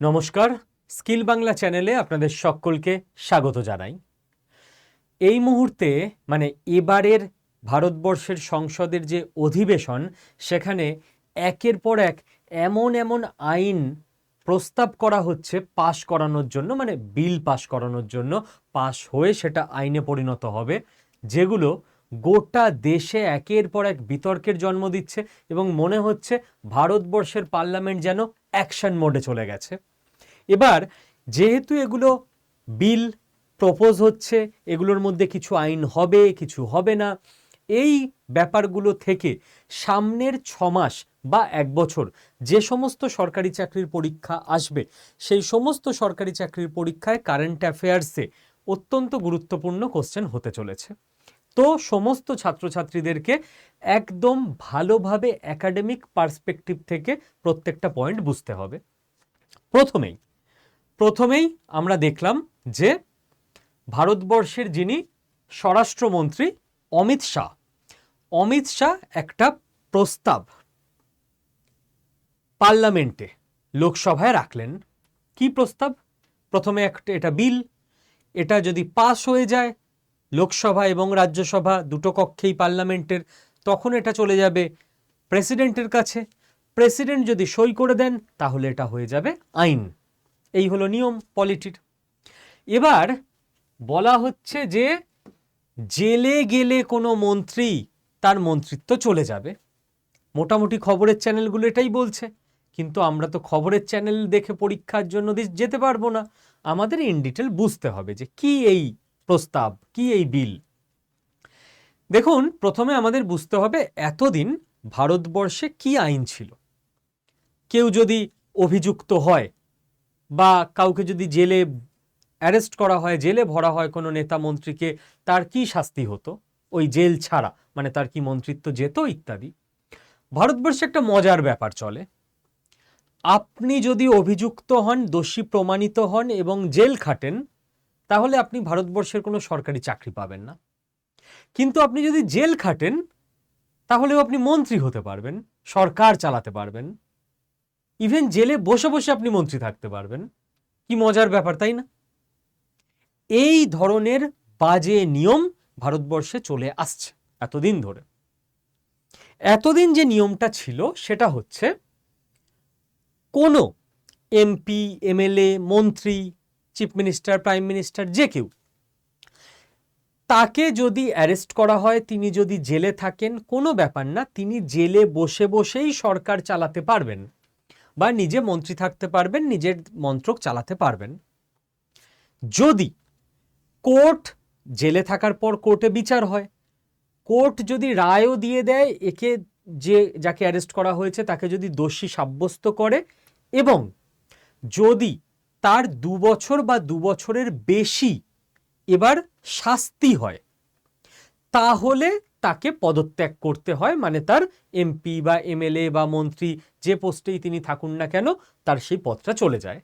নমস্কার, স্কিল বাংলা চ্যানেলে আপনাদের সকলকে স্বাগত জানাই। এই মুহূর্তে মানে এবারের ভারতবর্ষের সংসদের যে অধিবেশন, সেখানে একের পর এক এমন এমন আইন প্রস্তাব করা হচ্ছে পাশ করানোর জন্য মানে বিল পাশ করানোর জন্য পাশ হয়ে সেটা আইনে পরিণত হবে, যেগুলো গোটা দেশে একের পর এক বিতর্কের জন্ম দিচ্ছে এবং মনে হচ্ছে ভারতবর্ষের পার্লামেন্ট যেন অ্যাকশন মোডে চলে গেছে। এবার যেহেতু এগুলো বিল প্রপোজ হচ্ছে, এগুলোর মধ্যে কিছু আইন হবে, কিছু হবে না, এই ব্যাপারগুলো থেকে সামনের ছ মাস বা এক বছর যে সমস্ত সরকারি চাকরির পরীক্ষা আসবে, সেই সমস্ত সরকারি চাকরির পরীক্ষায় কারেন্ট অ্যাফেয়ার্সে অত্যন্ত গুরুত্বপূর্ণ কোশ্চেন হতে চলেছে। তো সমস্ত ছাত্রছাত্রীদেরকে একদম ভালোভাবে একাডেমিক পার্সপেক্টিভ থেকে প্রত্যেকটা পয়েন্ট বুঝতে হবে। প্রথমেই প্রথমেই আমরা দেখলাম যে ভারতবর্ষের যিনি স্বরাষ্ট্রমন্ত্রী অমিত শাহ অমিত শাহ একটা প্রস্তাব পার্লামেন্টে, লোকসভায় রাখলেন। কি প্রস্তাব? প্রথমে একটা, এটা বিল, এটা যদি পাস হয়ে যায়, লোকসভা এবং রাজ্যসভা দুটো কক্ষেই পার্লামেন্টের, তখন এটা চলে যাবে প্রেসিডেন্টের কাছে। প্রেসিডেন্ট যদি সই করে দেন, তাহলে এটা হয়ে যাবে আইন। এই হলো নিয়ম, পলিটির। এবার বলা হচ্ছে যে জেলে গেলে কোনো মন্ত্রী তার মন্ত্রিত্ব চলে যাবে। মোটামুটি খবরের চ্যানেলগুলো এটাই বলছে, কিন্তু আমরা তো খবরের চ্যানেল দেখে পরীক্ষার জন্য যেতে পারব না। আমাদের ইন ডিটেল বুঝতে হবে যে কি এই প্রস্তাব, কি এই বিল। দেখুন, প্রথমে আমাদের বুঝতে হবে এতদিন ভারতবর্ষে কি আইন ছিল। কেউ যদি অভিযুক্ত হয় বা কাউকে যদি জেলে অ্যারেস্ট করা হয়, জেলে ভরা হয় কোনো নেতা মন্ত্রীকে, তার কি শাস্তি হতো? ওই জেল ছাড়া মানে তার কি মন্ত্রিত্ব যেত ইত্যাদি? ভারতবর্ষে একটা মজার ব্যাপার চলে। আপনি যদি অভিযুক্ত হন, দোষী প্রমাণিত হন এবং জেল খাটেন, তাহলে আপনি ভারতবর্ষের কোনো সরকারি চাকরি পাবেন না। কিন্তু আপনি যদি জেল খাটেন, তাহলেও আপনি মন্ত্রী হতে পারবেন, সরকার চালাতে পারবেন। ইভেন জেলে বসে বসে আপনি মন্ত্রী থাকতে পারবেন। কি মজার ব্যাপার, তাই না? এই ধরনের বাজে নিয়ম ভারতবর্ষে চলে আসছে এতদিন ধরে। এতদিন যে নিয়মটা ছিল, সেটা হচ্ছে কোনো এমপি, এমএলএ, মন্ত্রী, চিফ মিনিস্টার, প্রাইম মিনিস্টার, যে কেউ, তাকে যদি অ্যারেস্ট করা হয়, তিনি যদি জেলে থাকেন, কোনো ব্যাপার না, তিনি জেলে বসে বসেই সরকার চালাতে পারবেন। বা নিজে মন্ত্রী থাকতে পারবেন, নিজের মন্ত্রক চালাতে পারবেন। যদি কোর্ট জেলে থাকার পর কোর্টে বিচার হয়, কোর্ট যদি রায়ও দিয়ে দেয়, একে যে, যাকে অ্যারেস্ট করা হয়েছে তাকে যদি দোষী সাব্যস্ত করে এবং যদি তার দু বছর বা দু বছরের বেশি এবার শাস্তি হয়, তাহলে তাকে পদত্যাগ করতে হয় মানে তার এমপি বা এমএলএ বা মন্ত্রী যে পোস্টেই তিনি থাকুন না কেন, তার সেই পদটা চলে যায়।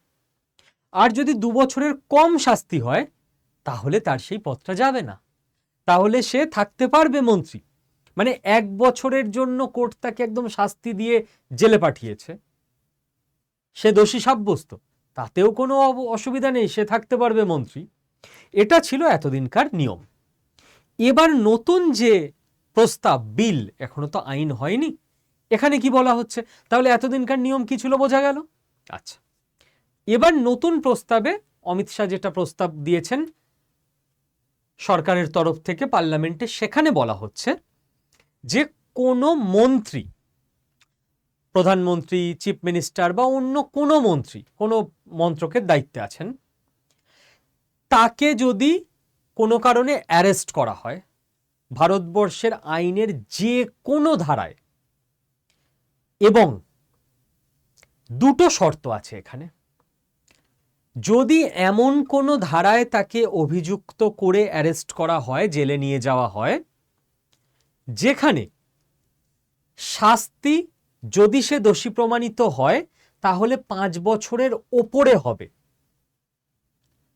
আর যদি দু বছরের কম শাস্তি হয়, তাহলে তার সেই পদটা যাবে না। তাহলে সে থাকতে পারবে মন্ত্রী। মানে এক বছরের জন্য কোর্ট তাকে একদম শাস্তি দিয়ে জেলে পাঠিয়েছে। সে দোষী সাব্যস্ত, তাতেও কোনো অসুবিধা নেই, সে থাকতে পারবে মন্ত্রী। এটা ছিল এতদিনকার নিয়ম। এবার নতুন যে প্রস্তাব, বিল এখনও তো আইন হয়নি। এখানে কি বলা হচ্ছে? তাহলে এতদিনকার নিয়ম কি ছিল বোঝা গেল? আচ্ছা। এবার নতুন প্রস্তাবে অমিত শাহ যেটা প্রস্তাব দিয়েছেন, সরকারের তরফ থেকে পার্লামেন্টে, সেখানে বলা হচ্ছে যে কোনো মন্ত্রী, প্রধানমন্ত্রী, চিফ মিনিস্টার বা অন্য কোনো মন্ত্রী, কোনো মন্ত্রকের দায়িত্বে আছেন, তাকে যদি কোনো কারণে অ্যারেস্ট করা হয় ভারতবর্ষের আইনের যে কোনো ধারায়। এবং দুটো শর্ত আছে এখানে। যদি এমন কোনো ধারায় তাকে অভিযুক্ত করে অ্যারেস্ট করা হয়, জেলে নিয়ে যাওয়া হয়, যেখানে শাস্তি যদি সে দোষী প্রমাণিত হয়, তাহলে পাঁচ বছরের ওপরে হবে।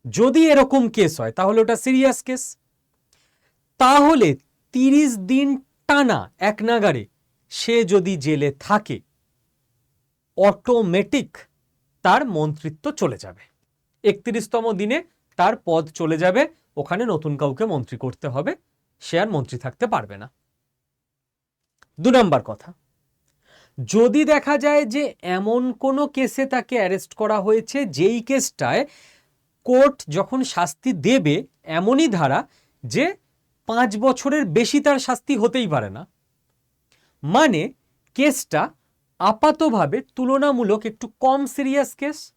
যদি এরকম কেস হয়, তাহলে ওটা সিরিয়াস কেস। তাহলে তিরিশ দিন টানা এক নাগারে সে যদি জেলে থাকে অটোমেটিক তার মন্ত্রিত্ব চলে যাবে। একত্রিশতম দিনে তার পদ চলে যাবে, ওখানে নতুন কাউকে মন্ত্রী করতে হবে, সে আর মন্ত্রী থাকতে পারবে না। দু নম্বর কথা, যদি দেখা যায় যে এমন কোনো কেসে তাকে অ্যারেস্ট করা হয়েছে, যেই কেসটায় কোর্ট যখন শাস্তি দেবে, এমনই ধারা যে পাঁচ বছরের বেশি তার শাস্তি হতেই পারে না। মানে কেসটা আপাতভাবে তুলনামূলক একটু কম সিরিয়াস কেস।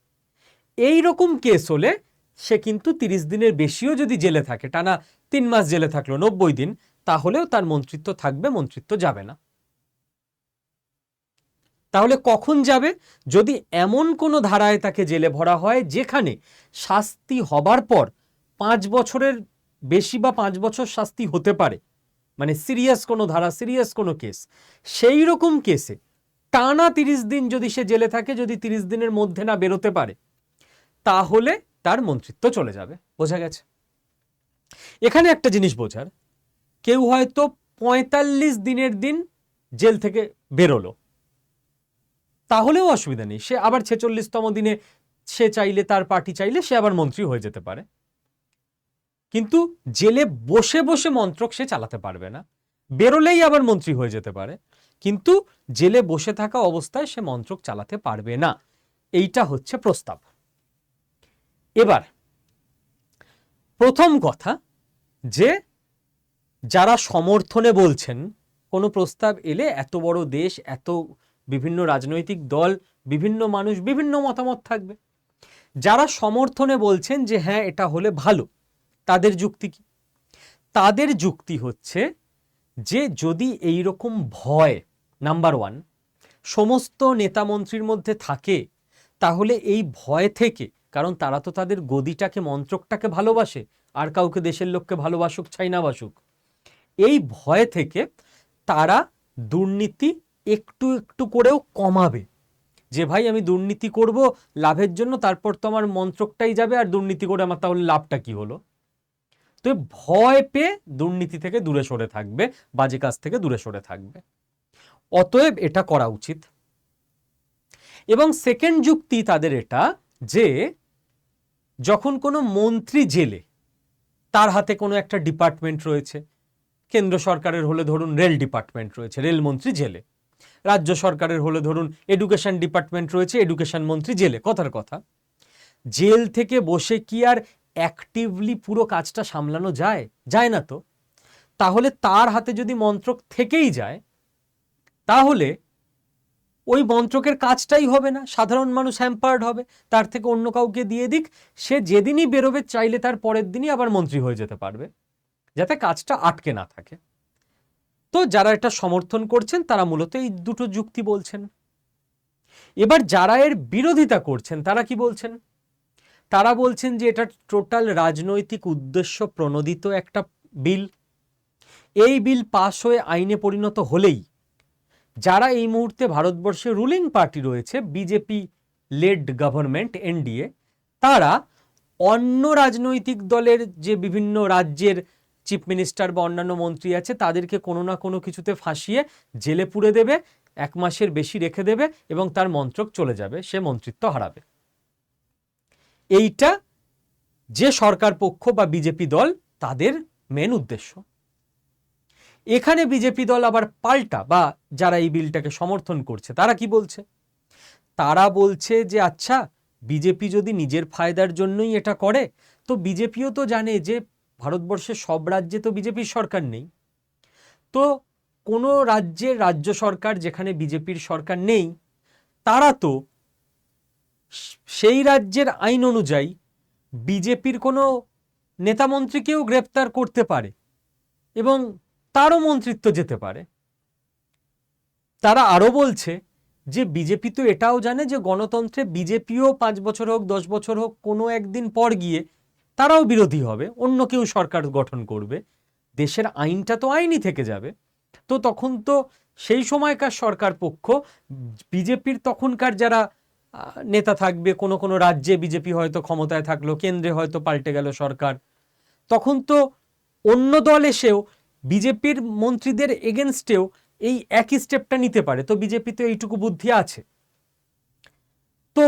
এই রকম কেস হলে সে কিন্তু তিরিশ দিনের বেশিও যদি জেলে থাকে, টানা তিন মাস জেলে থাকল, নব্বই দিন, তাহলেও তার মন্ত্রিত্ব থাকবে, মন্ত্রিত্ব যাবে না। তাহলে কখন যাবে? যদি এমন কোনো ধারায় তাকে জেলে ভরা হয়, যেখানে শাস্তি হবার পর পাঁচ বছরের বেশি বা পাঁচ বছর শাস্তি হতে পারে। মানে সিরিয়াস কোনো ধারা, সিরিয়াস কোনো কেস। সেই রকম কেসে টানা তিরিশ দিন যদি সে জেলে থাকে, যদি তিরিশ দিনের মধ্যে না বেরোতে পারে, তাহলে তার মন্ত্রিত্ব চলে যাবে, বোঝা গেছে। এখানে একটা জিনিস বোঝার, কেউ হয়তো পঁয়তাল্লিশ দিনের দিন জেল থেকে বেরোলো। তাহলেও অসুবিধা নেই, সে আবার ছেচল্লিশতম দিনে সে চাইলে, তার পার্টি চাইলে সে আবার মন্ত্রী হয়ে যেতে পারে। কিন্তু জেলে বসে বসে মন্ত্রক সে চালাতে পারবে না। বেরোলেই আবার মন্ত্রী হয়ে যেতে পারে। কিন্তু জেলে বসে থাকা অবস্থায় সে মন্ত্রক চালাতে পারবে না। এইটা হচ্ছে প্রস্তাব। এবার, প্রথম কথা যে, যারা সমর্থনে বলছেন, কোনো প্রস্তাব এলে এত বড় দেশ, এত বিভিন্ন রাজনৈতিক দল, বিভিন্ন মানুষ, বিভিন্ন মতামত থাকবে। যারা সমর্থনে বলছেন যে হ্যাঁ এটা হলে ভালো। তাদের যুক্তি কি? তাদের যুক্তি হচ্ছে যে যদি এই রকম ভয় নাম্বার ওয়ান সমস্ত নেতামন্ত্রীর মধ্যে থাকে, তাহলে এই ভয় থেকে, কারণ তারা তো তাদের গদিটাকে, মন্ত্রকটাকে ভালোবাসে, আর কাউকে দেশের লোককে ভালোবাসুক চাই না বাসুক, এই ভয় থেকে তারা দুর্নীতি একটু একটু করেও কমাবে। যে ভাই, আমি দুর্নীতি করব, লাভের জন্য, তারপর তো আমার মন্ত্রকটাই যাবে, আর দুর্নীতি করে আমার তাহলে লাভটা কি হলো? তো ভয় পেয়ে দুর্নীতি থেকে দূরে সরে থাকবে, বাজে কাজ থেকে দূরে সরে থাকবে। অতএব এটা করা উচিত। এবং সেকেন্ড যুক্তি তাদের এটা যে, যখন কোনো মন্ত্রী জেলে, তার হাতে কোনো একটা ডিপার্টমেন্ট রয়েছে, কেন্দ্র সরকারের হলে ধরুন রেল ডিপার্টমেন্ট রয়েছে রেলমন্ত্রী জেলে, রাজ্য সরকারের হলে ধরুন এডুকেশন ডিপার্টমেন্ট রয়েছে এডুকেশন মন্ত্রী জেলে, কথার কথা। জেল থেকে বসে কি আর অ্যাক্টিভলি পুরো কাজটা সামলানো যায়? যায় না তো। তাহলে তার হাতে যদি মন্ত্রক থেকেই যায়, তাহলে ওই মন্ত্রকের কাজটাই হবে না। সাধারণ মানুষ হ্যাম্পার্ড হবে। তার থেকে অন্য কাউকে দিয়ে দিক। সে যেদিনই বেরোবে, চাইলে তার পরের দিনই আবার মন্ত্রী হয়ে যেতে পারবে, যাতে কাজটা আটকে না থাকে। তো যারা এটা সমর্থন করছেন, তারা মূলত এই দুটো যুক্তি বলছেন। এবার যারা এর বিরোধিতা করছেন, তারা কি বলছেন? তারা বলছেন যে এটা টোটাল রাজনৈতিক উদ্দেশ্য প্রণোদিত একটা বিল। এই বিল পাশ হয়ে আইনে পরিণত হলেই যারা এই মুহূর্তে ভারতবর্ষে রুলিং পার্টি রয়েছে বিজেপি লেড গভর্নমেন্ট এনডিএ তারা অন্য রাজনৈতিক দলের যে বিভিন্ন রাজ্যের চিফ মিনিস্টার বা অন্যান্য মন্ত্রী আছে, তাদেরকে কোনো না কোনো কিছুতে ফাঁসিয়ে জেলে পুড়ে দেবে, এক মাসের বেশি রেখে দেবে এবং তার মন্ত্রক চলে যাবে, সে মন্ত্রিত্ব হারাবে। এইটা যে সরকার পক্ষ বা বিজেপি দল তাদের মেন উদ্দেশ্য। এখানে বিজেপি দল আবার পাল্টা বা যারা এই বিলটাকে সমর্থন করছে, তারা কি বলছে? তারা বলছে যে আচ্ছা বিজেপি যদি নিজের ফায়দার জন্যই এটা করে, তো বিজেপিও তো জানে যে, ভারতবর্ষের সব রাজ্যে তো বিজেপির সরকার নেই। তো কোনো রাজ্যের রাজ্য সরকার যেখানে বিজেপির সরকার নেই, তারা তো সেই রাজ্যের আইন অনুযায়ী বিজেপির কোনো নেতামন্ত্রীকেও গ্রেপ্তার করতে পারে এবং তারও মন্ত্রিত্ব যেতে পারে। তারা আরও বলছে যে বিজেপি তো এটাও জানে যে গণতন্ত্রে বিজেপিও পাঁচ বছর হোক, দশ বছর হোক, কোনো একদিন পর গিয়ে তারাও বিরোধী হবে, অন্য কেউ সরকার গঠন করবে। দেশের আইনটা তো আইনই থেকে যাবে। তো তখন তো সেই সময়কার সরকার পক্ষ, বিজেপির তখনকার যারা নেতা থাকবে, কোনো কোনো রাজ্যে বিজেপি হয়তো ক্ষমতায় থাকল, কেন্দ্রে হয়তো পাল্টে গেল সরকার। তখন তো অন্য দল এসেও বিজেপির মন্ত্রীদের এগেনস্টেও এই একই স্টেপটা নিতে পারে। তো বিজেপি তো এইটুকু বুদ্ধি আছে। তো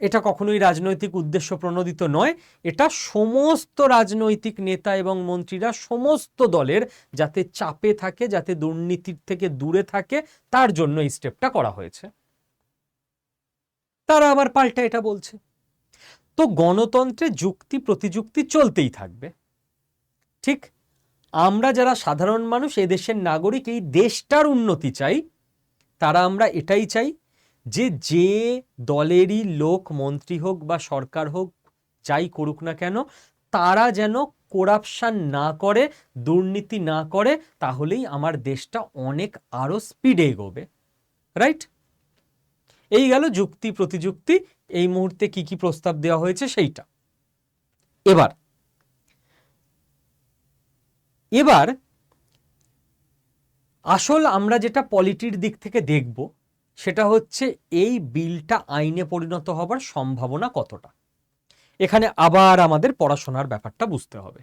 এটা কখনোই রাজনৈতিক উদ্দেশ্য প্রণোদিত নয়। এটা সমস্ত রাজনৈতিক নেতা এবং মন্ত্রীরা সমস্ত দলের যাতে চাপে থাকে, যাতে দুর্নীতির থেকে দূরে থাকে, তার জন্য এই স্টেপটা করা হয়েছে। তারা আবার পাল্টা এটা বলছে। তো গণতন্ত্রে যুক্তি প্রতিযুক্তি চলতেই থাকবে। ঠিক? আমরা যারা সাধারণ মানুষ এদেশের নাগরিক, এই দেশটার উন্নতি চাই, তারা আমরা এটাই চাই যে যে দলেরই লোক, মন্ত্রী হোক বা সরকার হোক, যাই করুক না কেন, তারা যেন করাপশান না করে, দুর্নীতি না করে, তাহলেই আমার দেশটা অনেক আরও স্পিডে এগোবে। রাইট এই গেল যুক্তি, প্রতিযুক্তি, এই মুহূর্তে কি কি প্রস্তাব দেওয়া হয়েছে সেইটা। এবার এবার আসল আমরা যেটা পলিটির দিক থেকে দেখব, সেটা হচ্ছে এই বিলটা আইনে পরিণত হবার সম্ভাবনা কতটা। এখানে আবার আমাদের পড়াশোনার ব্যাপারটা বুঝতে হবে।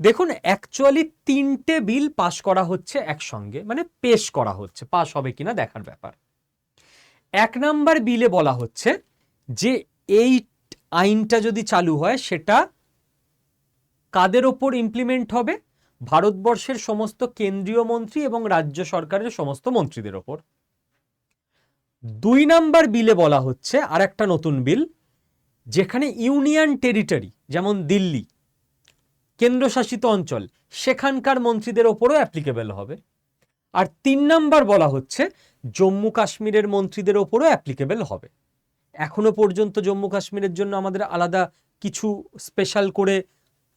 দেখুন অ্যাকচুয়ালি তিনটে বিল পাশ করা হচ্ছে একসঙ্গে মানে পেশ করা হচ্ছে পাশ হবে কিনা দেখার ব্যাপার। এক নাম্বার বিলে বলা হচ্ছে যে এই আইনটা যদি চালু হয়, সেটা কাদের ওপর ইমপ্লিমেন্ট হবে? ভারতবর্ষের সমস্ত কেন্দ্রীয় মন্ত্রী এবং রাজ্য সরকারের সমস্ত মন্ত্রীদের ওপর। দুই নাম্বার বিলে বলা হচ্ছে আর একটা নতুন বিল, যেখানে ইউনিয়ন টেরিটরি, যেমন দিল্লি, কেন্দ্রশাসিত অঞ্চল, সেখানকার মন্ত্রীদের ওপরও অ্যাপ্লিকেবল হবে। আর তিন নাম্বার বলা হচ্ছে জম্মু কাশ্মীরের মন্ত্রীদের ওপরও অ্যাপ্লিকেবল হবে। এখনও পর্যন্ত জম্মু কাশ্মীরের জন্য আমাদের আলাদা কিছু স্পেশাল করে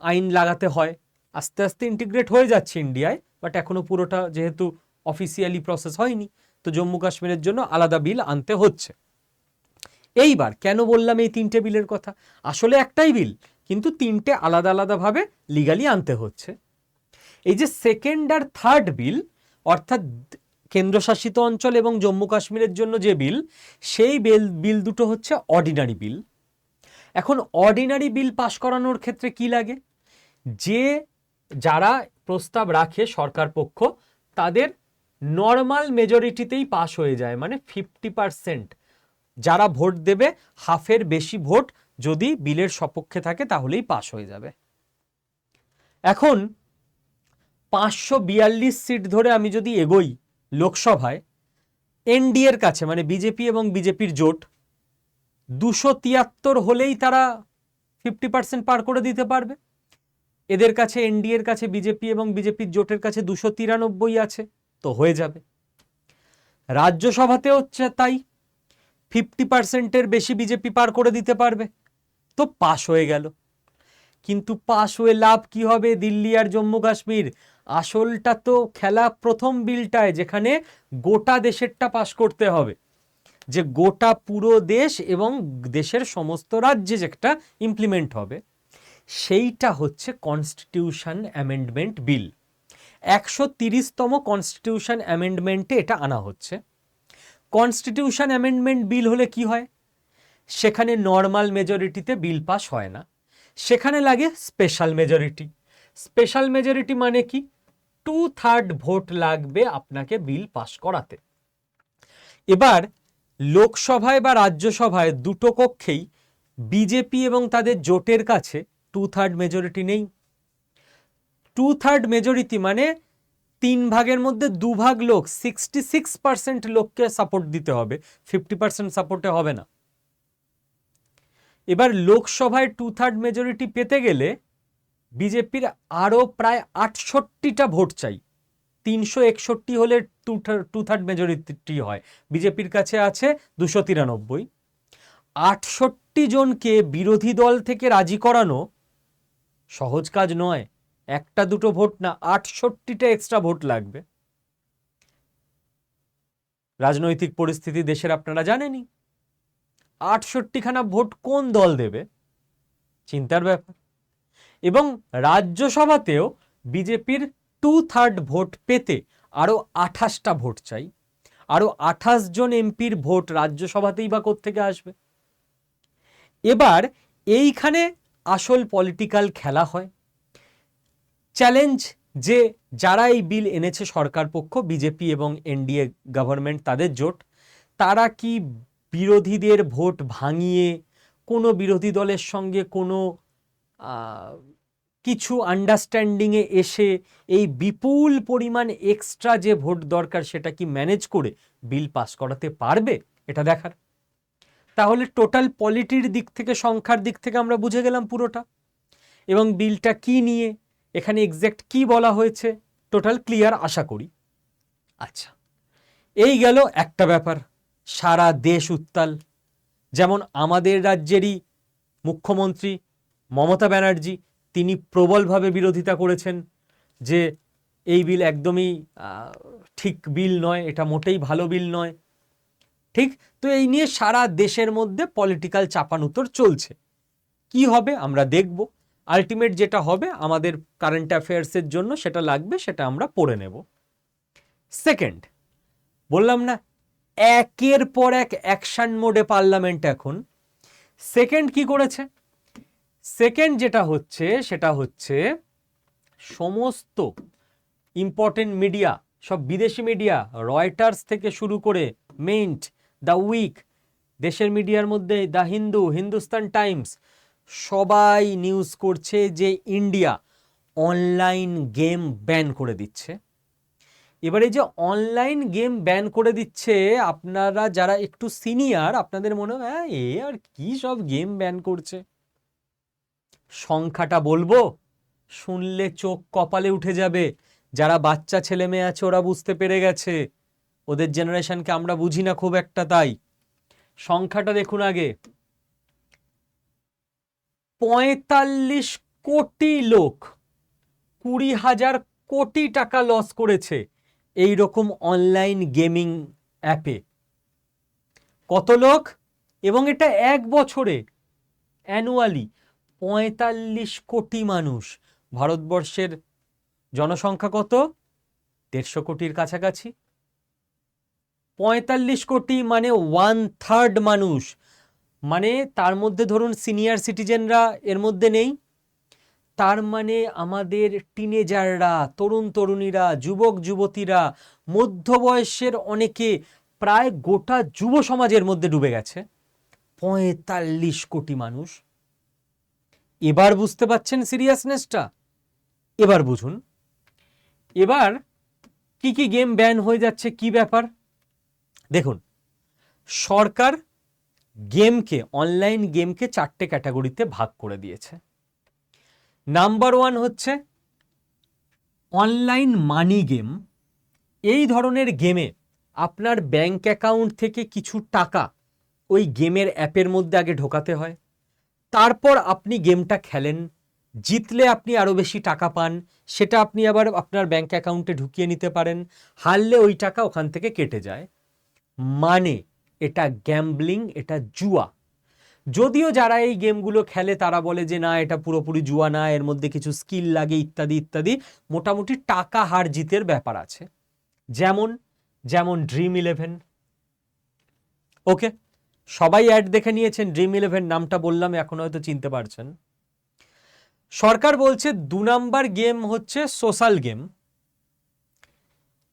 আইন লাগাতে হয়। আস্তে আস্তে ইন্টিগ্রেট হয়ে যাচ্ছে ইন্ডিয়ায় বাট এখনও পুরোটা যেহেতু অফিসিয়ালি প্রসেস হয়নি, তো জম্মু কাশ্মীরের জন্য আলাদা বিল আনতে হচ্ছে। এইবার কেন বললাম এই তিনটে বিলের কথা? আসলে একটাই বিল কিন্তু তিনটে আলাদা আলাদাভাবে লিগালি আনতে হচ্ছে। এই যে সেকেন্ড আর থার্ড বিল অর্থাৎ কেন্দ্রশাসিত অঞ্চল এবং জম্মু কাশ্মীরের জন্য যে বিল, সেই বিল বিল দুটো হচ্ছে অর্ডিনারি বিল। এখন অর্ডিনারি বিল পাশ করানোর ক্ষেত্রে কি লাগে? যে যারা প্রস্তাব রাখে সরকার পক্ষ, তাদের নর্মাল মেজরিটিতেই পাশ হয়ে যায় মানে ফিফটি পারসেন্ট যারা ভোট দেবে হাফের বেশি ভোট যদি বিলের সপক্ষে থাকে, তাহলেই পাশ হয়ে যাবে। এখন পাঁচশো বিয়াল্লিশ সিট ধরে আমি যদি এগোই লোকসভায় এনডিএর কাছে মানে বিজেপি এবং বিজেপির জোট, দুশো তিয়াত্তর হলেই তারা ফিফটি পার্সেন্ট পার করে দিতে পারবে। এদের কাছে, এনডিএর কাছে বিজেপি এবং বিজেপির জোটের কাছে দুশো তিরানব্বই আছে, তো হয়ে যাবে। রাজ্যসভাতে হচ্ছে তাই ফিফটি পার্সেন্টের বেশি বিজেপি পার করে দিতে পারবে, তো পাশ হয়ে গেল। কিন্তু পাশ হয়ে লাভ কি হবে? দিল্লি আর জম্মু কাশ্মীর আসলটা তো খেলা প্রথম বিলটায়, যেখানে গোটা দেশেরটা পাশ করতে হবে। যে গোটা পুরো দেশ এবং দেশের সমস্ত রাজ্যে যেটা ইমপ্লিমেন্ট হবে, সেইটা হচ্ছে কনস্টিটিউশন অ্যামেন্ডমেন্ট বিল একশো তিরিশতম কনস্টিটিউশন অ্যামেন্ডমেন্টে এটা আনা হচ্ছে। কনস্টিটিউশন অ্যামেন্ডমেন্ট বিল হলে কি হয়? সেখানে নর্মাল মেজরিটিতে বিল পাস হয় না। সেখানে লাগে স্পেশাল মেজরিটি স্পেশাল মেজরিটি মানে কি? টু থার্ড ভোট লাগবে আপনাকে বিল পাস করাতে। এবার লোকসভায় বা রাজ্যসভায় দুটো কক্ষেই বিজেপি এবং তাদের জোটের কাছে টু থার্ড মেজরিটি নেই। টু থার্ড মেজরিটি মানে তিন ভাগের মধ্যে দু ভাগ লোক সিক্সটি সিক্স পার্সেন্ট লোককে সাপোর্ট দিতে হবে ফিফটি পার্সেন্ট সাপোর্টে হবে না। এবার লোকসভায় টু থার্ড মেজরিটি পেতে গেলে বিজেপির আরও প্রায় আটষট্টিটা ভোট চাই। তিনশো একষট্টি হলে টু টু থার্ড মেজরিটি হয়। বিজেপির কাছে আছে দুশো তিরানব্বই। আটষট্টি জনকে বিরোধী দল থেকে রাজি করানো সহজ কাজ নয়। একটা দুটো ভোট না, আটষট্টিটা এক্সট্রা ভোট লাগবে। রাজনৈতিক পরিস্থিতি দেশের আপনারা জানেনই। আটষট্টিখানা ভোট কোন দল দেবে? চিন্তার ব্যাপার। এবং রাজ্যসভাতেও বিজেপির টু থার্ড ভোট পেতে আরও আঠাশটা ভোট চাই। আরও আঠাশ জন এমপির ভোট রাজ্যসভাতেই বা থেকে আসবে? এবার এইখানে আসল পলিটিক্যাল খেলা হয়। চ্যালেঞ্জ যে যারা এই বিল এনেছে সরকার পক্ষ বিজেপি এবং এনডিএ গভর্নমেন্ট তাদের জোট, তারা কি বিরোধীদের ভোট ভাঙিয়ে কোনো বিরোধী দলের সঙ্গে কোনো কিছু আন্ডারস্ট্যান্ডিংয়ে এসে এই বিপুল পরিমাণ এক্সট্রা যে ভোট দরকার সেটা কি ম্যানেজ করে বিল পাস করাতে পারবে? এটা দেখার। তাহলে টোটাল পলিটির দিক থেকে, সংখ্যার দিক থেকে আমরা বুঝে গেলাম পুরোটা। এবং বিলটা কি নিয়ে, এখানে এক্স্যাক্ট কি বলা হয়েছে টোটাল ক্লিয়ার আশা করি। আচ্ছা এই গেল একটা ব্যাপার, সারা দেশ উত্তাল। যেমন আমাদের রাজ্যেরই মুখ্যমন্ত্রী মমতা ব্যানার্জি, তিনি প্রবলভাবে বিরোধিতা করেছেন যে এই বিল একদমই ঠিক বিল নয়, এটা মোটেই ভালো বিল নয়। ঠিক? তো এই নিয়ে সারা দেশের মধ্যে পলিটিক্যাল চাপানুতর চলছে। কি হবে আমরা দেখব। আলটিমেট যেটা হবে আমাদের কারেন্ট অ্যাফেয়ার্সের জন্য সেটা লাগবে, সেটা আমরা পড়ে নেব। সেকেন্ড, বললাম না, একের পর এক অ্যাকশন মোডে পার্লামেন্ট এখন। সেকেন্ড কি করেছে? সেকেন্ড যেটা হচ্ছে সেটা হচ্ছে সমস্ত ইম্পর্টেন্ট মিডিয়া সব বিদেশি মিডিয়া রয়টার্স থেকে শুরু করে মেন্ট দ্য উইক দেশের মিডিয়ার মধ্যে দ্য হিন্দু হিন্দুস্তান টাইমস সবাই নিউজ করছে যে ইন্ডিয়া অনলাইন গেম ব্যান করে দিচ্ছে। এবারে যে অনলাইন গেম ব্যান করে দিচ্ছে আপনারা যারা একটু সিনিয়র আপনাদের মনে হয় "হ্যাঁ, এ আর কি সব গেম ব্যান করছে? সংখ্যাটা বলব? শুনলে চোখ কপালে উঠে যাবে। যারা বাচ্চা ছেলে মেয়ে আছে, ওরা বুঝতে পেরে গেছে। ওদের জেনারেশনকে আমরা বুঝি না খুব একটা তাই। সংখ্যাটা দেখুন আগে। পঁয়তাল্লিশ কোটি লোক কুড়ি হাজার কোটি টাকা লস করেছে এই রকম অনলাইন গেমিং অ্যাপে কত লোক? এবং এটা এক বছরে অ্যানুয়ালি পঁয়তাল্লিশ কোটি মানুষ। ভারতবর্ষের জনসংখ্যা কত? দেড়শো কোটির কাছাকাছি। পঁয়তাল্লিশ কোটি মানে ওয়ান থার্ড মানুষ। মানে তার মধ্যে ধরুন সিনিয়র সিটিজেনরা এর মধ্যে নেই। তার মানে আমাদের টিনেজাররা তরুণ তরুণীরা, যুবক যুবতীরা, মধ্যবয়সের অনেকে প্রায় গোটা যুব সমাজের মধ্যে ডুবে গেছে। পঁয়তাল্লিশ কোটি মানুষ। এবার বুঝতে পাচ্ছেন সিরিয়াসনেসটা? এবার বুঝুন। এবার কি কি গেম ব্যান হয়ে যাচ্ছে, কি ব্যাপার? দেখুন, সরকার গেমকে, অনলাইন গেমকে চারটে ক্যাটাগরিতে ভাগ করে দিয়েছে। নাম্বার ওয়ান হচ্ছে অনলাইন মানি গেম। এই ধরনের গেমে আপনার ব্যাংক অ্যাকাউন্ট থেকে কিছু টাকা ওই গেমের অ্যাপের মধ্যে আগে ঢোকাতে হয়। তারপর আপনি গেমটা খেলেন, জিতলে আপনি আরও বেশি টাকা পান, সেটা আপনি আবার আপনার ব্যাঙ্ক অ্যাকাউন্টে ঢুকিয়ে নিতে পারেন, হারলে ওই টাকা ওখান থেকে কেটে যায়। মানে এটা গ্যাম্বলিং এটা জুয়া। যদিও যারা এই গেমগুলো খেলে তারা বলে যে না, এটা পুরোপুরি জুয়া না, এর মধ্যে কিছু স্কিল লাগে ইত্যাদি ইত্যাদি, মোটামুটি টাকা হার জিতের ব্যাপার আছে। যেমন যেমন ড্রিম ইলেভেন ওকে সবাই অ্যাড দেখে নিয়েছেন ড্রিম ইলেভেন নামটা বললাম, এখন হয়তো চিনতে পারছেন। সরকার বলছে, দু নাম্বার গেম হচ্ছে সোশ্যাল গেম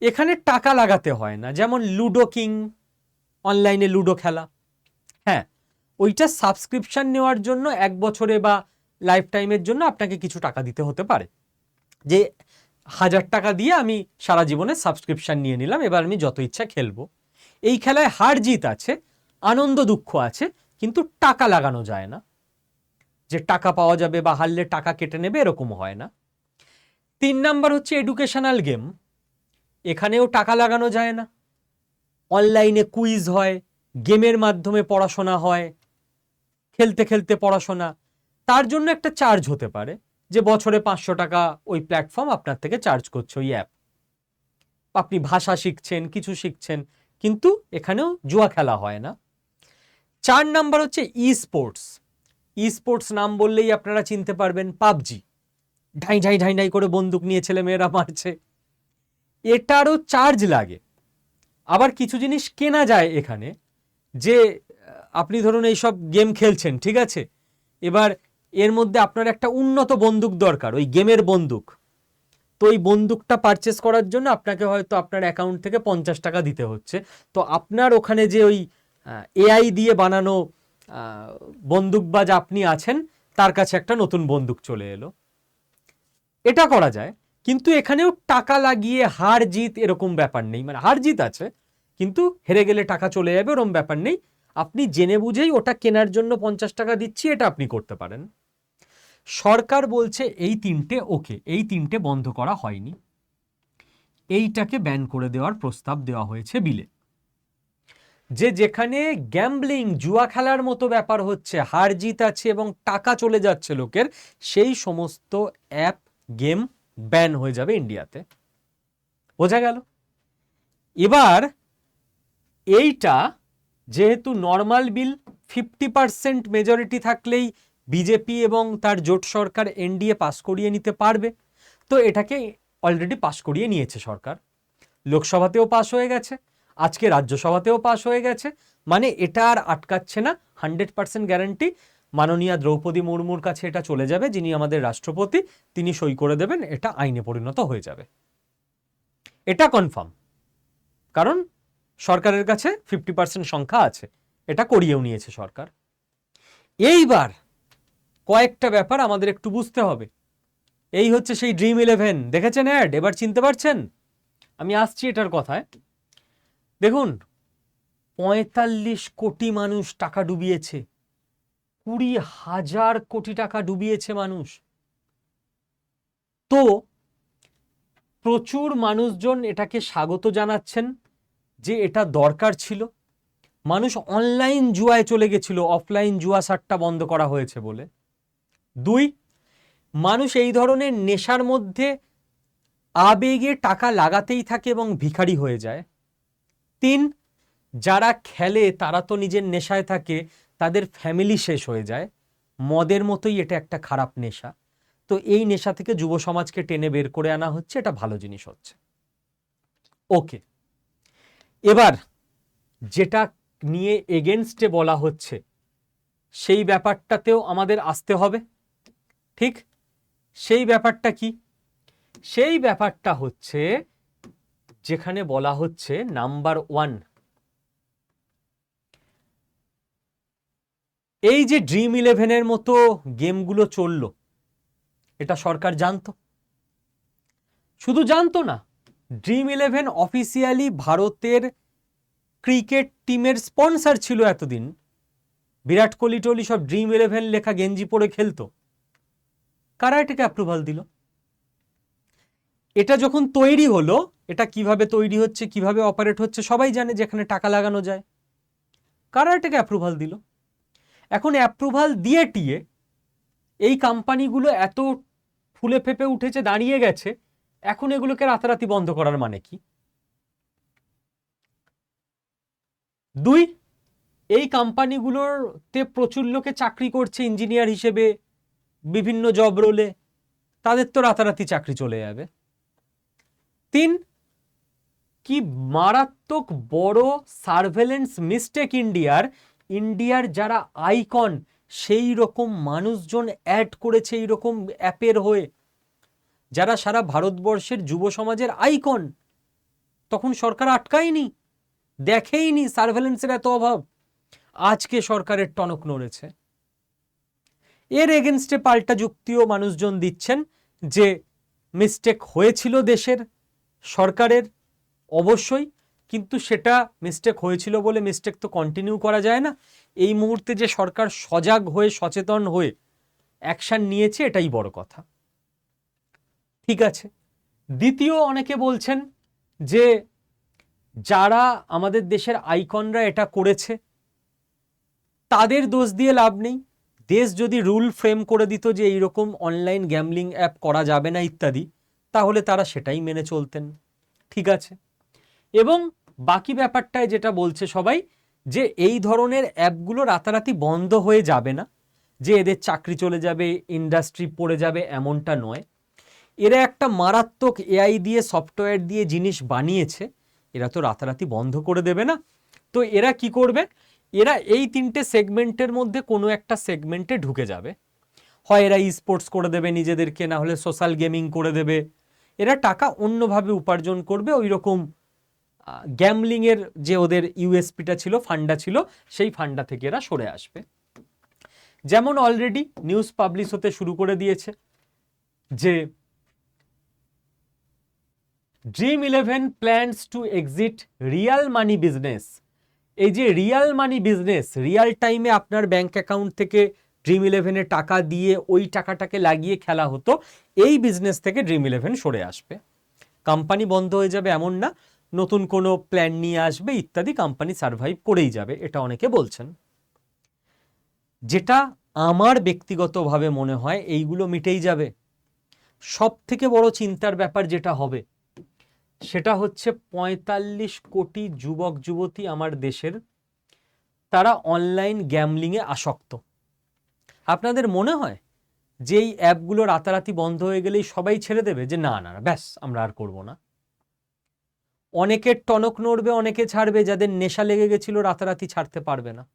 এখানে টাকা লাগাতে হয় না, যেমন লুডো কিং অনলাইনে লুডো খেলা। হ্যাঁ ওইটা সাবস্ক্রিপশান নেওয়ার জন্য এক বছরে বা লাইফ টাইমের জন্য আপনাকে কিছু টাকা দিতে হতে পারে। যে হাজার টাকা দিয়ে আমি সারা জীবনে সাবস্ক্রিপশান নিয়ে নিলাম, এবার আমি যত ইচ্ছা খেলব। এই খেলায় হার জিত আছে আনন্দ দুঃখ আছে, কিন্তু টাকা লাগানো যায় না। যে টাকা পাওয়া যাবে বা হারলে টাকা কেটে নেবে এরকম হয় না। তিন নাম্বার হচ্ছে এডুকেশনাল গেম এখানেও টাকা লাগানো যায় না। অনলাইনে কুইজ হয়, গেমের মাধ্যমে পড়াশোনা হয়, খেলতে খেলতে পড়াশোনা। তার জন্য একটা চার্জ হতে পারে, যে বছরে পাঁচশো টাকা ওই প্ল্যাটফর্ম আপনার থেকে চার্জ করছে ওই অ্যাপ আপনি ভাষা শিখছেন, কিছু শিখছেন, কিন্তু এখানেও জুয়া খেলা হয় না। চার নাম্বার হচ্ছে ই স্পোর্টস ই স্পোর্টস নাম বললেই আপনারা চিনতে পারবেন, পাবজি। ঢাই ঢাই ঢাই ঢাই করে বন্দুক নিয়ে ছেলে মেয়েরা মারছে। এটারও চার্জ লাগে। আবার কিছু জিনিস কেনা যায় এখানে, যে, আপনি ধরুন এইসব গেম খেলছেন, ঠিক আছে? এবার এর মধ্যে আপনার একটা উন্নত বন্দুক দরকার, ওই গেমের বন্দুক। তো ওই বন্দুকটা পারচেস করার জন্য আপনাকে হয়তো আপনার অ্যাকাউন্ট থেকে পঞ্চাশ টাকা দিতে হচ্ছে। তো আপনার ওখানে যে ওই এআই দিয়ে বানানো বন্দুকবাজ আপনি আছেন, তার কাছে একটা নতুন বন্দুক চলে এলো। এটা করা যায়, কিন্তু এখানেও টাকা লাগিয়ে হার জিত এরকম ব্যাপার নেই। মানে হার জিত আছে, কিন্তু হেরে গেলে টাকা চলে যাবে ওরকম ব্যাপার নেই। আপনি জেনে বুঝেই ওটা কেনার জন্য পঞ্চাশ টাকা দিচ্ছি, এটা আপনি করতে পারেন। সরকার বলছে এই তিনটে ওকে, এই তিনটে বন্ধ করা হয়নি। এইটাকে ব্যান করে দেওয়ার প্রস্তাব দেওয়া হয়েছে বিলে। যে যেখানে গ্যাম্বলিং জুয়া খেলার মতো ব্যাপার হচ্ছে, হার জিত আছে এবং টাকা চলে যাচ্ছে লোকের, সেই সমস্ত অ্যাপ গেম ব্যান হয়ে যাবে ইন্ডিয়াতে বোঝা গেল? এবার এইটা যেহেতু normal bill fifty percent majority থাকলেই বিজেপি এবং তার জোট সরকার এনডিএ পাস করিয়ে নিতে পারবে। তো এটাকে অলরেডি পাস করিয়ে নিয়েছে সরকার। লোকসভাতেও পাস হয়ে গেছে। আজকে রাজ্যসভাতেও পাস হয়ে গেছে। মানে এটা আর আটকাচ্ছে না, হান্ড্রেড পার্সেন্ট গ্যারান্টি। মাননীয়া দ্রৌপদী মুর্মুর কাছে এটা চলে যাবে, যিনি আমাদের রাষ্ট্রপতি, তিনি সই করে দেবেন, এটা আইনে পরিণত হয়ে যাবে। এটা কনফার্ম কারণ সরকারের কাছে ফিফটি পার্সেন্ট সংখ্যা আছে, এটা করিয়েও নিয়েছে সরকার। এইবার কয়েকটা ব্যাপার আমাদের একটু বুঝতে হবে। এই হচ্ছে সেই ড্রিম ইলেভেন দেখেছেন অ্যাড? এবার চিনতে পারছেন? আমি আসছি এটার কথায়। দেখুন, পঁয়তাল্লিশ কোটি মানুষ টাকা ডুবিয়েছে। কুড়ি হাজার কোটি টাকা ডুবিয়েছে মানুষ। তো, প্রচুর মানুষজন এটাকে স্বাগত জানাচ্ছেন যে এটা দরকার ছিল। মানুষ অনলাইন জুয়ায় চলে গেছিল, অফলাইন জুয়া সাট্টা বন্ধ করা হয়েছে বলে। দুই, মানুষ এই ধরনের নেশার মধ্যে আবেগে টাকা লাগাতেই থাকে এবং ভিখারি হয়ে যায়। তিন, যারা খেলে তারা তো নিজের নেশায় থাকে, তাদের ফ্যামিলি শেষ হয়ে যায়। মদের মতোই এটা একটা খারাপ নেশা। তো এই নেশা থেকে যুব সমাজকে টেনে বের করে আনা হচ্ছে, এটা ভালো জিনিস হচ্ছে। ওকে, এবার যেটা নিয়ে এগেনস্টে বলা হচ্ছে, সেই ব্যাপারটাতেও আমাদের আসতে হবে। ঠিক? সেই ব্যাপারটা কি? সেই ব্যাপারটা হচ্ছে যেখানে বলা হচ্ছে নাম্বার ওয়ান। এই যে ড্রিম ইলেভেনের মতো গেমগুলো চলল, এটা সরকার জানতো? শুধু জানতো না, ড্রিম ইলেভেন অফিসিয়ালি ভারতের ক্রিকেট টিমের স্পন্সর ছিল এতদিন। বিরাট কোহলি টোহলি সব ড্রিম ইলেভেন লেখা গেঞ্জি পরে খেলতো। কারা এটাকে অ্যাপ্রুভাল দিল? এটা যখন তৈরি হলো, এটা কীভাবে তৈরি হচ্ছে, কীভাবে অপারেট হচ্ছে, সবাই জানে যেখানে টাকা লাগানো যায়। কারা এটাকে অ্যাপ্রুভাল দিল? এখন অ্যাপ্রুভাল দিয়ে টিয়ে এই কোম্পানিগুলো এত ফুলে ফেপে উঠেছে, দাঁড়িয়ে গেছে, এখন এগুলোকে রাতারাতি বন্ধ করার মানে কি? দুই, এই কোম্পানিগুলোতে প্রচুর লোকে চাকরি করছে ইঞ্জিনিয়ার হিসেবে, বিভিন্ন জব রোলে তাদের তো রাতারাতি চাকরি চলে যাবে। তিন, কি মারাত্মক বড় সার্ভেলেন্স মিস্টেক ইন্ডিয়ার ইন্ডিয়ার যারা আইকন, সেই রকম মানুষজন অ্যাড করেছে এই রকম অ্যাপের হয়ে। যারা সারা ভারতবর্ষের যুব সমাজের আইকন, তখন সরকার আটকায়নি, দেখেইনি সার্ভেলেন্সের এত অভাব। আজকে সরকারের টনক নড়েছে। এর এগেনস্টে পাল্টা যুক্তিও মানুষজন দিচ্ছেন যে, মিস্টেক হয়েছিল দেশের সরকারের অবশ্যই, কিন্তু সেটা মিস্টেক হয়েছিল বলে মিস্টেক তো কন্টিনিউ করা যায় না। এই মুহূর্তে যে সরকার সজাগ হয়ে, সচেতন হয়ে অ্যাকশান নিয়েছে, এটাই বড় কথা। ঠিক আছে। দ্বিতীয় অনেকে বলছেন যে, যারা আমাদের দেশের আইকনরা এটা করেছে, তাদের দোষ দিয়ে লাভ নেই। দেশ যদি রুল ফ্রেম করে দিত যে, এইরকম অনলাইন গ্যামলিং অ্যাপ করা যাবে না, ইত্যাদি তাহলে তারা সেটাই মেনে চলতেন। ঠিক আছে? এবং বাকি ব্যাপারটায় যেটা বলছে সবাই, যে এই ধরনের অ্যাপগুলো রাতারাতি বন্ধ হয়ে যাবে না, যে এদের চাকরি চলে যাবে, ইন্ডাস্ট্রি পড়ে যাবে এমনটা নয়। এরা একটা মারাত্মক এআই দিয়ে, সফটওয়্যার দিয়ে জিনিস বানিয়েছে, এরা তো রাতারাতি বন্ধ করে দেবে না। তো এরা কি করবে? এরা এই তিনটে সেগমেন্টের মধ্যে কোনো একটা সেগমেন্টে ঢুকে যাবে। হয় এরা স্পোর্টস করে দেবে নিজেদেরকে, না হলে সোশ্যাল গেমিং করে দেবে। এরা টাকা অন্যভাবে উপার্জন করবে ওই রকম গ্যামলিংয়ের যে ওদের ইউএসপিটা ছিল ফান্ডা ছিল, সেই ফান্ডা থেকে এরা সরে আসবে। যেমন অলরেডি নিউজ পাবলিশ হতে শুরু করে দিয়েছে যে Dream Eleven plans to exit real money business এই যে রিয়াল মানি বিজনেস রিয়াল টাইমে আপনার ব্যাংক অ্যাকাউন্ট থেকে ড্রিম ইলেভেনে টাকা দিয়ে ওই টাকাটাকে লাগিয়ে খেলা হতো, এই বিজনেস থেকে ড্রিম ইলেভেন সরে আসবে। কোম্পানি বন্ধ হয়ে যাবে এমন না, নতুন কোনো প্ল্যান নিয়ে আসবে, ইত্যাদি কোম্পানি সার্ভাইভ করেই যাবে, এটা অনেকে বলছেন। যেটা আমার ব্যক্তিগতভাবে মনে হয়, এইগুলো মিটেই যাবে। সব থেকে বড় চিন্তার ব্যাপার যেটা হবে, সেটা হচ্ছে পঁয়তাল্লিশ কোটি যুবক যুবতী আমার দেশের, তারা অনলাইন গ্যামলিংয়ে আসক্ত। আপনাদের মনে হয় যে এই অ্যাপগুলো রাতারাতি বন্ধ হয়ে গেলেই সবাই ছেড়ে দেবে? যে না না ব্যাস, আমরা আর করব না। অনেকের টনক নড়বে, অনেকে ছাড়বে, যাদের নেশা লেগে গেছিল রাতারাতি ছাড়তে পারবে না।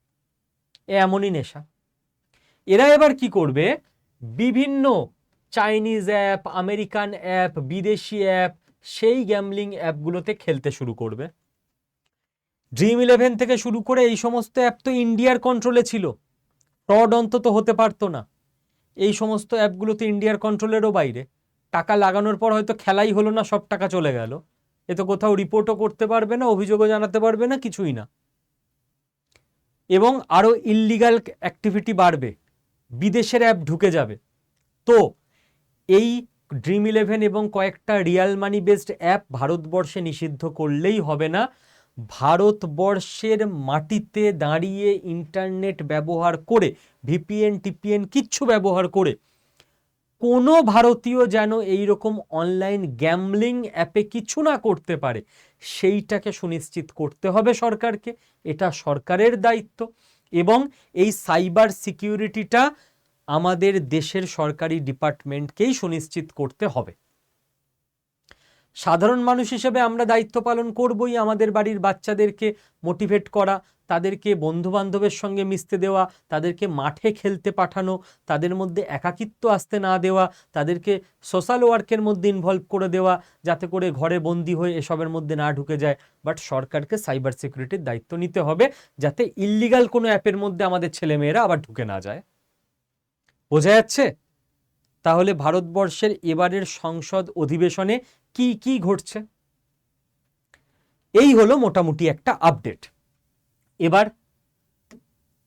এ এমনই নেশা। এরা এবার কি করবে? বিভিন্ন চাইনিজ অ্যাপ, আমেরিকান অ্যাপ, বিদেশি অ্যাপ, সেই গ্যামলিং অ্যাপগুলোতে খেলতে শুরু করবে। ড্রিম ইলেভেন থেকে শুরু করে এই সমস্ত অ্যাপ তো ইন্ডিয়ার কন্ট্রোলে ছিল। ফ্রড অন্তত হতে পারতো না। এই সমস্ত অ্যাপগুলো তো ইন্ডিয়ার কন্ট্রোলেরও বাইরে। টাকা লাগানোর পর হয়তো খেলাই হলো না, সব টাকা চলে গেল। এ তো কোথাও রিপোর্টও করতে পারবে না, অভিযোগও জানাতে পারবে না, কিছুই না। এবং আরও ইল্লিগাল অ্যাক্টিভিটি বাড়বে। বিদেশের অ্যাপ ঢুকে যাবে। তো, এই ড্রিম ইলেভেন এবং কয়েকটা রিয়াল মানি বেসড অ্যাপ ভারতবর্ষে নিষিদ্ধ করলেই হবে না। ভারতবর্ষের মাটিতে দাঁড়িয়ে ইন্টারনেট ব্যবহার করে, ভিপিএন, টিপিএন কিচ্ছু ব্যবহার করে, কোনো ভারতীয় যেন এই রকম অনলাইন গ্যামলিং অ্যাপে কিছু না করতে পারে। সেইটাকে সুনিশ্চিত করতে হবে সরকারকে, এটা সরকারের দায়িত্ব এবং এই সাইবার সিকিউরিটিটা আমাদের দেশের সরকারি ডিপার্টমেন্টকেই সুনিশ্চিত করতে হবে। সাধারণ মানুষ হিসেবে আমরা দায়িত্ব পালন করবই আমাদের বাড়ির বাচ্চাদেরকে মোটিভেট করা, তাদেরকে বন্ধু বান্ধবের সঙ্গে মিশতে দেওয়া, তাদেরকে মাঠে খেলতে পাঠানো, তাদের মধ্যে একাকিত্ব আসতে না দেওয়া, তাদেরকে সোশ্যাল ওয়ার্কের মধ্যে ইনভলভ করে দেওয়া, যাতে করে ঘরে বন্দি হয়ে এসবের মধ্যে না ঢুকে যায়। বাট সরকারকে সাইবার সিকিউরিটির দায়িত্ব নিতে হবে, যাতে ইল্লিগাল কোনো অ্যাপের মধ্যে আমাদের ছেলেমেয়েরা আবার ঢুকে না যায়। বোঝা যাচ্ছে? তাহলে ভারতবর্ষের এবারের সংসদ অধিবেশনে কি কি ঘটছে? এই হলো মোটামুটি একটা আপডেট এবার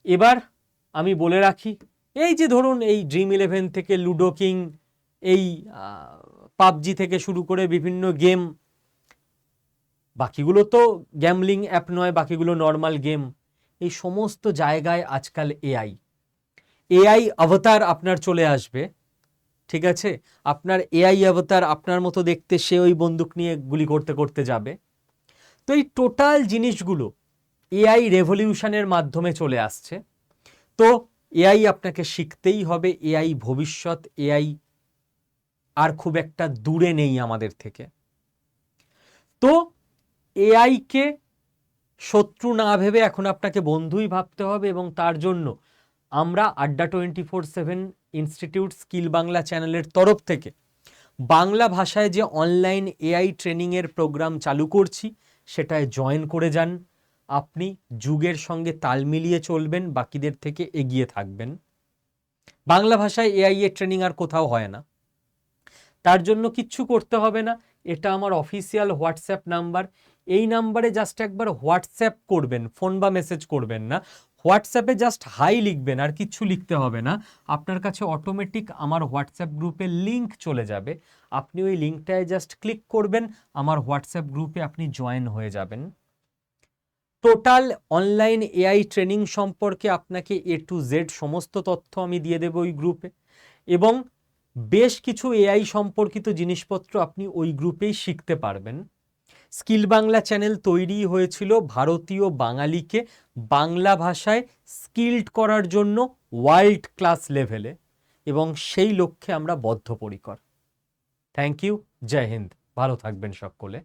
এবার আমি বলে রাখি, এই যে ধরুন এই ড্রিম ইলেভেন থেকে লুডো কিং এই পাবজি থেকে শুরু করে বিভিন্ন গেম বাকিগুলো তো গ্যামলিং অ্যাপ নয়, বাকিগুলো নর্মাল গেম এই সমস্ত জায়গায় আজকাল এআই এআই অবতার আপনার চলে আসবে ঠিক আছে? আপনার এআই অবতার আপনার মতো দেখতে সে ওই বন্দুক নিয়ে গুলি করতে করতে যাবে। তো এই টোটাল জিনিসগুলো এআই রেভলিউশনের মাধ্যমে চলে আসছে। তো এআই আপনাকে শিখতেই হবে। এআই ভবিষ্যৎ এআই আর খুব একটা দূরে নেই আমাদের থেকে। তো এআইকে শত্রু না ভেবে এখন আপনাকে বন্ধুই ভাবতে হবে এবং তার জন্য আমরা Adda twenty four seven institute skill Bangla চ্যানেলের তরফ থেকে বাংলা ভাষায় যে অনলাইন এআই ট্রেনিংয়ের প্রোগ্রাম চালু করছি, সেটায় জয়েন করে যান। আপনি যুগের সঙ্গে তাল মিলিয়ে চলবেন, বাকিদের থেকে এগিয়ে থাকবেন। বাংলা ভাষায় এআই এর ট্রেনিং আর কোথাও হয় না। তার জন্য কিচ্ছু করতে হবে না। এটা আমার অফিসিয়াল হোয়াটসঅ্যাপ নাম্বার। এই নাম্বারে জাস্ট একবার হোয়াটসঅ্যাপ করবেন, ফোন বা মেসেজ করবেন না। হোয়াটসঅ্যাপে জাস্ট হাই লিখবেন, আর কিচ্ছু লিখতে হবে না। আপনার কাছে অটোমেটিক আমার হোয়াটসঅ্যাপ গ্রুপে লিংক চলে যাবে। আপনি ওই লিঙ্কটায় জাস্ট ক্লিক করবেন, আমার হোয়াটসঅ্যাপ গ্রুপে আপনি জয়েন হয়ে যাবেন। টোটাল অনলাইন এআই ট্রেনিং সম্পর্কে আপনাকে এ টু জেড সমস্ত তথ্য আমি দিয়ে দেবো ওই গ্রুপে। এবং বেশ কিছু এআই সম্পর্কিত জিনিসপত্র আপনি ওই গ্রুপেই শিখতে পারবেন। স্কিল বাংলা চ্যানেল তৈরি হয়েছিল ভারতীয় বাঙালিকে বাংলা ভাষায় স্কিল্ড করার জন্য ওয়ার্ল্ড ক্লাস লেভেলে এবং সেই লক্ষ্যে আমরা বদ্ধপরিকর। Thank you, Jai Hind. ভালো থাকবেন সকলে।